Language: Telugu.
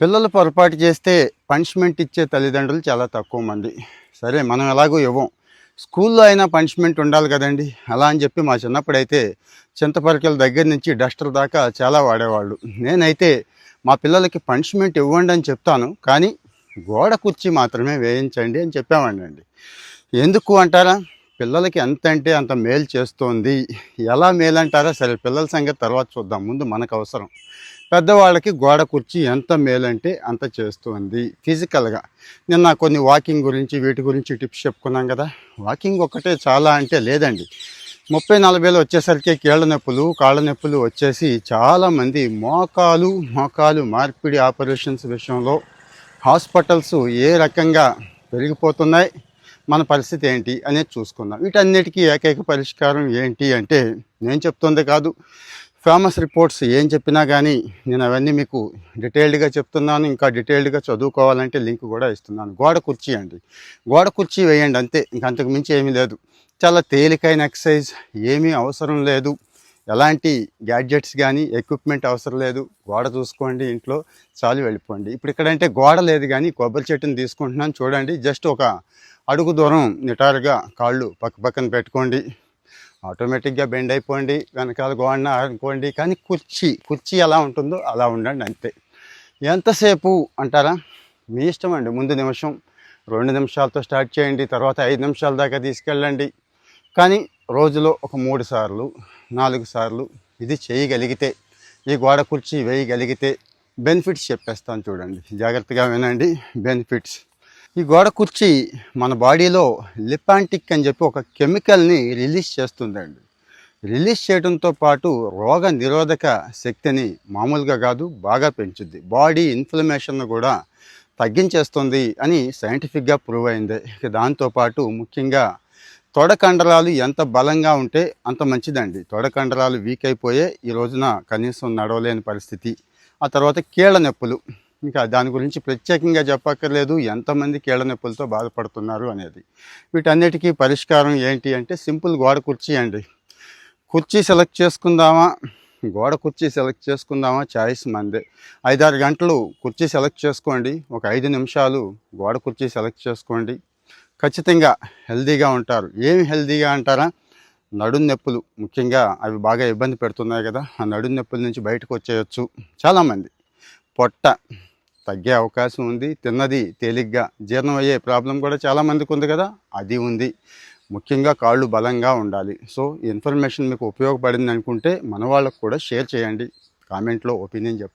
పిల్లలు పొరపాటు చేస్తే పనిష్మెంట్ ఇచ్చే తల్లిదండ్రులు చాలా తక్కువ మంది. సరే మనం ఎలాగో ఇవ్వం. స్కూల్లో అయినా పనిష్మెంట్ ఉండాలి కదండి. అలా అని చెప్పి మా చిన్నప్పుడైతే చింతపరికల దగ్గర నుంచి డస్టర్ దాకా చాలా వాడేవాళ్ళు. నేనైతే మా పిల్లలకి పనిష్మెంట్ ఇవ్వండి అని చెప్తాను కానీ గోడ కుర్చీ మాత్రమే వేయించండి అని చెప్పామండి ఎందుకు అంటారా? పిల్లలకి ఎంత అంటే అంత మేలు చేస్తోంది. ఎలా మేలు అంటారా సరే పిల్లల సంగతి తర్వాత చూద్దాం. ముందు మనకు అవసరం. పెద్దవాళ్ళకి గోడ కుర్చీ ఎంత మేలంటే అంత చేస్తుంది ఫిజికల్గా. నిన్న కొన్ని వాకింగ్ గురించి వీటి గురించి టిప్స్ చెప్పుకున్నాం కదా. వాకింగ్ ఒక్కటే చాలా అంటే లేదండి. ముప్పై నలభైలో వచ్చేసరికి కీళ్ళ నొప్పులు కాళ్ళ నొప్పులు వచ్చేసి చాలామంది మోకాలు మోకాలు మార్పిడి ఆపరేషన్స్ విషయంలో హాస్పిటల్స్ ఏ రకంగా పెరిగిపోతున్నాయి. మన పరిస్థితి ఏంటి అనేది చూసుకుందాం. వీటన్నిటికీ ఏకైక పరిష్కారం ఏంటి అంటే నేను చెప్తుంది కాదు. ఫేమస్ రిపోర్ట్స్ ఏం చెప్పినా కానీ నేను అవన్నీ మీకు డీటెయిల్డ్గా చెప్తున్నాను. ఇంకా డీటెయిల్డ్గా చదువుకోవాలంటే లింక్ కూడా ఇస్తున్నాను. గోడ కుర్చీ అండి. గోడ కుర్చీ వేయండి అంతే. ఇంకంతకు మించి ఏమీ లేదు. చాలా తేలికైన ఎక్సర్సైజ్ ఏమీ అవసరం లేదు. ఎలాంటి గ్యాడ్జెట్స్ కానీ ఎక్విప్మెంట్ అవసరం లేదు. గోడ చూసుకోండి ఇంట్లో చాలు వెళ్ళిపోండి. ఇప్పుడు ఇక్కడంటే గోడ లేదు కానీ కొబ్బరి చెట్టుని తీసుకుంటున్నాను. చూడండి జస్ట్ ఒక అడుగు దూరం నిటారుగా కాళ్ళు పక్క పక్కన పెట్టుకోండి. ఆటోమేటిక్గా బెండ్ అయిపోండి వెనకాల గోడన అనుకోండి కానీ కుర్చీ కుర్చీ ఎలా ఉంటుందో అలా ఉండండి అంతే. ఎంతసేపు అంటారా? మీ ఇష్టం అండి. ముందు నిమిషం రెండు నిమిషాలతో స్టార్ట్ చేయండి తర్వాత ఐదు నిమిషాల దాకా తీసుకెళ్ళండి. కానీ రోజులో ఒక మూడు సార్లు నాలుగు సార్లు ఇది చేయగలిగితే ఈ గోడ కుర్చీ వేయగలిగితే బెనిఫిట్స్ చెప్పేస్తాను చూడండి. జాగ్రత్తగా వినండి. బెనిఫిట్స్. ఈ గోడ కుర్చీ మన బాడీలో లిపాంటిక్ అని చెప్పి ఒక కెమికల్ని రిలీజ్ చేస్తుందండి. రిలీజ్ చేయడంతో పాటు రోగ నిరోధక శక్తిని మామూలుగా కాదు బాగా పెంచుద్ది. బాడీ ఇన్ఫ్లమేషన్ కూడా తగ్గించేస్తుంది అని సైంటిఫిక్గా ప్రూవ్ అయింది. ఇక దాంతోపాటు ముఖ్యంగా తొడ కండరాలు ఎంత బలంగా ఉంటే అంత మంచిదండి. తొడ కండరాలు వీక్ అయిపోయే ఈ రోజున కనీసం నడవలేని పరిస్థితి. ఆ తర్వాత కీళ్ళ నొప్పులు. ఇంకా దాని గురించి ప్రత్యేకంగా చెప్పక్కర్లేదు. ఎంతమంది కీళ్ళ నొప్పులతో బాధపడుతున్నారు అనేది. వీటన్నిటికీ పరిష్కారం ఏంటి అంటే సింపుల్ గోడ కుర్చీ అండి. కుర్చీ సెలెక్ట్ చేసుకుందామా? గోడ కుర్చీ సెలెక్ట్ చేసుకుందామా? చాయిస్ మందే. ఐదారు గంటలు కుర్చీ సెలెక్ట్ చేసుకోండి. ఒక ఐదు నిమిషాలు గోడ కుర్చీ సెలెక్ట్ చేసుకోండి. ఖచ్చితంగా హెల్తీగా ఉంటారు. ఏమి హెల్తీగా అంటారా? నడుం నొప్పులు. ముఖ్యంగా అవి బాగా ఇబ్బంది పెడుతున్నాయి కదా. ఆ నడుం నొప్పుల నుంచి బయటకు వచ్చేయచ్చు. చాలామంది పొట్ట తగ్గే అవకాశం ఉంది. తిన్నది తేలిగ్గా జీర్ణం అయ్యే ప్రాబ్లం కూడా చాలామందికి ఉంది కదా. అది ఉంది. ముఖ్యంగా కాళ్ళు బలంగా ఉండాలి. సో ఇన్ఫర్మేషన్ మీకు ఉపయోగపడింది అనుకుంటే మన వాళ్ళకు కూడా షేర్ చేయండి. కామెంట్లో ఒపీనియన్ చెప్పండి.